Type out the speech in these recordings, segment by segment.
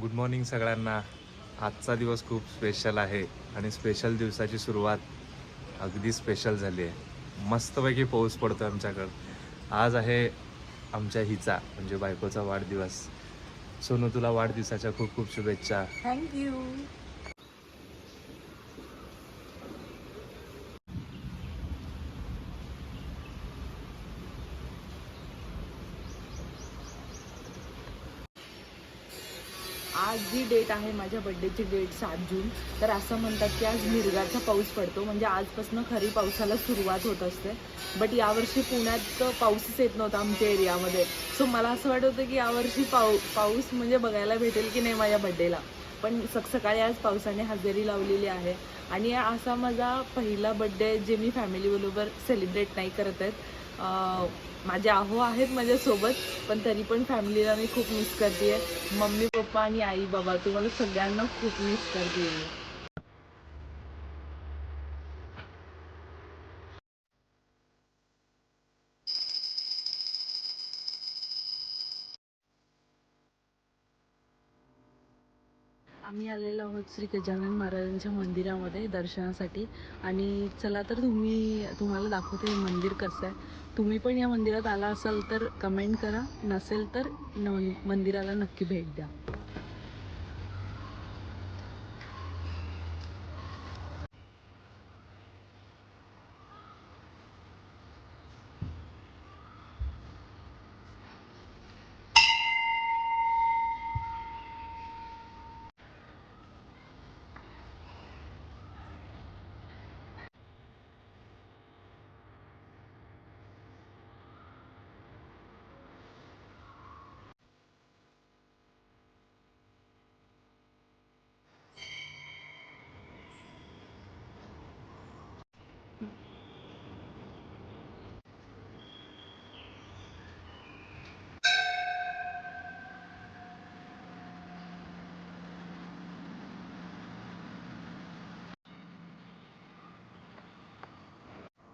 Good morning सगळ्यांना. आजचा दिवस खूप स्पेशल आहे आणि स्पेशल दिवसाची सुरुवात अगदी स्पेशल झाली आहे. मस्तपैकी पाऊस पडतो आमच्याकडं. आज आहे आमच्या हिचा म्हणजे बायकोचा वाढदिवस. सोनू तुला वाढदिवसाच्या खूप खूप शुभेच्छा. थँक्यू आज जी डेट आहे माझ्या बड्डेची डेट सात जून. तर असं म्हणतात की आज मिरगाचा पाऊस पडतो. म्हणजे आजपासून खरी पावसाला सुरुवात होत असते. बट यावर्षी पुण्यात पाऊसच येत नव्हता आमच्या एरियामध्ये. सो मला असं वाटत होतं की यावर्षी पाऊ पाऊस म्हणजे बघायला भेटेल की नाही माझ्या बड्डेला पण सक सकाळी आज पावसाने हजेरी लावलेली आहे. आणि असा माझा पहिला बड्डे जे मी फॅमिलीबरोबर सेलिब्रेट नाही करत आहेत माझे आहो आहेत माझ्यासोबत पण तरी पण फॅमिलीला मी खूप मिस करते मम्मी पप्पा आणि आई बाबा तुम्हाला सगळ्यांना खूप मिस करते मी. आम्ही आलेलो आहोत श्री गजानन महाराजांच्या मंदिरामध्ये दर्शनासाठी. आणि चला तर तुम्ही तुम्हाला दाखवते हे मंदिर कसं आहे. तुम्ही पण या मंदिरात आला असाल तर कमेंट करा. नसेल तर न मंदिराला नक्की भेट द्या.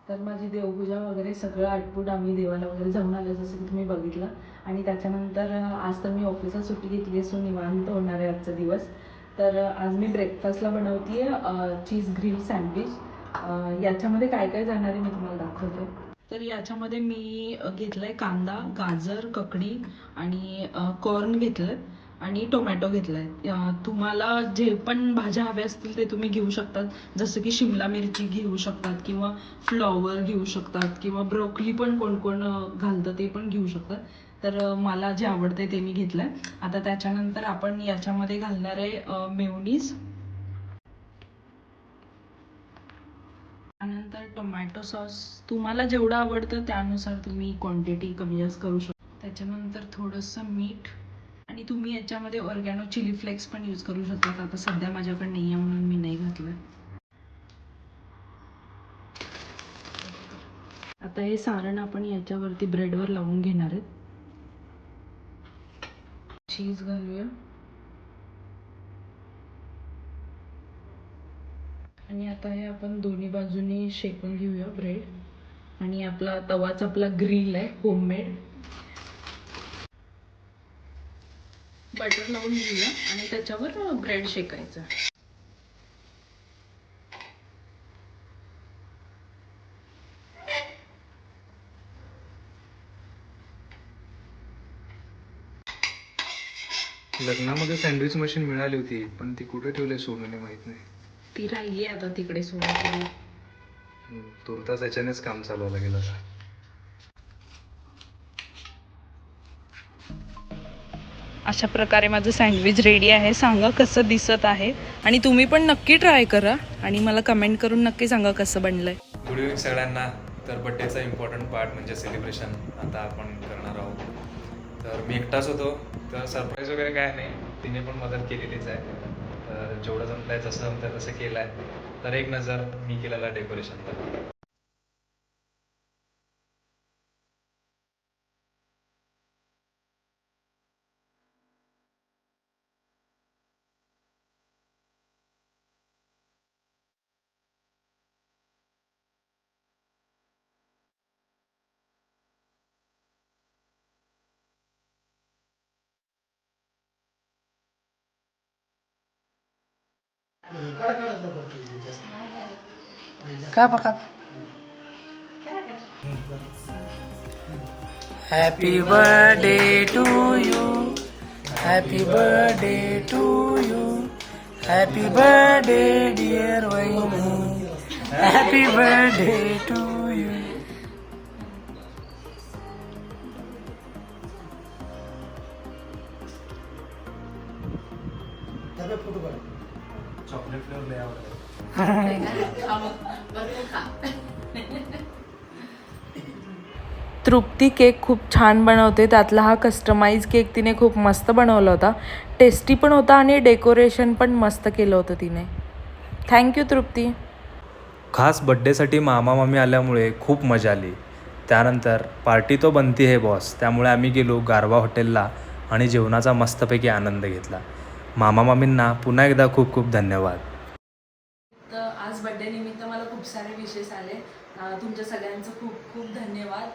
तर माझी देवपूजा वगैरे सगळं आटपूट आम्ही देवाला वगैरे जाऊन आलो जसं की तुम्ही बघितलं. आणि त्याच्यानंतर आज तर मी ऑफिसला सुट्टी घेतली असून निवांत होणार आहे आजचा दिवस. तर आज मी ब्रेकफास्टला बनवते आहे चीज ग्रिल सँडविच याच्यामध्ये काय काय जाणार आहे मी तुम्हाला दाखवते. तर याच्यामध्ये मी अं, आहे कांदा गाजर ककडी आणि कॉर्न घेतलं आणि टोमॅटो घेतलाय. आहे तुम्हाला जे पण भाज्या हव्या असतील ते तुम्ही घेऊ शकतात. जसं की शिमला मिरची घेऊ शकतात किंवा फ्लॉवर घेऊ शकतात किंवा ब्रोकली पण कोण कोण घालतं ते पण घेऊ शकतात. तर मला जे आवडते ते मी घेतलंय. आता त्याच्यानंतर आपण याच्यामध्ये घालणार आहे मेवनीज त्यानंतर टोमॅटो सॉस. तुम्हाला जेवढं आवडतं त्यानुसार तुम्ही क्वांटिटी कमी जास्त करू शकता. त्याच्यानंतर थोडंसं मीठ. आणि तुम्ही याच्यामध्ये ऑर्गॅनो चिली फ्लेक्स पण यूज करू शकतात. आता सध्या माझ्याकडे नाही आहे म्हणून मी नाही घातलं आता हे सारण आपण याच्यावरती ब्रेडवर लावून घेणार आहेत. चीज घालूया. आणि आता हे आपण दोन्ही बाजूनी शेकून घेऊया ब्रेड आणि आपला तवाच आपला ग्रिल आहे होममेड बटर लावून घेऊया आणि त्याच्यावर ब्रेड शेकायचं. लग्नामध्ये सँडविच मशीन मिळाली होती पण ती कुठे ठेवली सोनूने माहीत नाही. ती राहिली आता तिकडे सोडून हम्म, तुर्तास याच्यानेच काम चालवायला गेलं आता. अशा प्रकारे माझं सँडविच रेडी आहे. सांगा कसं दिसत आहे. आणि तुम्ही पण नक्की ट्राय करा. आणि मला कमेंट करून नक्की सांगा कसं बनलंय. गुड इव्हनिंग सगळ्यांना. तर बड्डेचा इम्पॉर्टंट पार्ट म्हणजे सेलिब्रेशन आता आपण करणार आहोत. तर मी एकटाच होतो. तर सरप्राईज वगैरे काय नाही. तिने पण मदत केलेलीच आहे. तर जेवढं जमत आहे जसं जमतं आहे तसं केलं आहे तर एक नजर मी केलेला डेकोरेशनला काय बघा happy birthday to you happy birthday to you happy birthday dear वहिनी happy birthday to you Chocolate flavour लय आवडतं तृप्ती केक खूप छान बनवते. त्यातला हा कस्टमाइज केक तिने खूप मस्त बनवला होता. टेस्टी पण होता आणि डेकोरेशन पण मस्त केलं होतं तिने. Thank you Trupti. खास बड्डेसाठी मामा मामी आल्यामुळे खूप मजा आली. त्यानंतर पार्टी तो बनती है बॉस त्यामुळे आम्ही गेलो गारवा हॉटेलला आणि जेवणाचा मस्तपैकी आनंद घेतला. मामा मामींना पुन्हा एकदा खूप खूप धन्यवाद. तर आज बड्डे निमित्त मला खूप सारे विशेष आले. तुमच्या सगळ्यांचं खूप खूप धन्यवाद.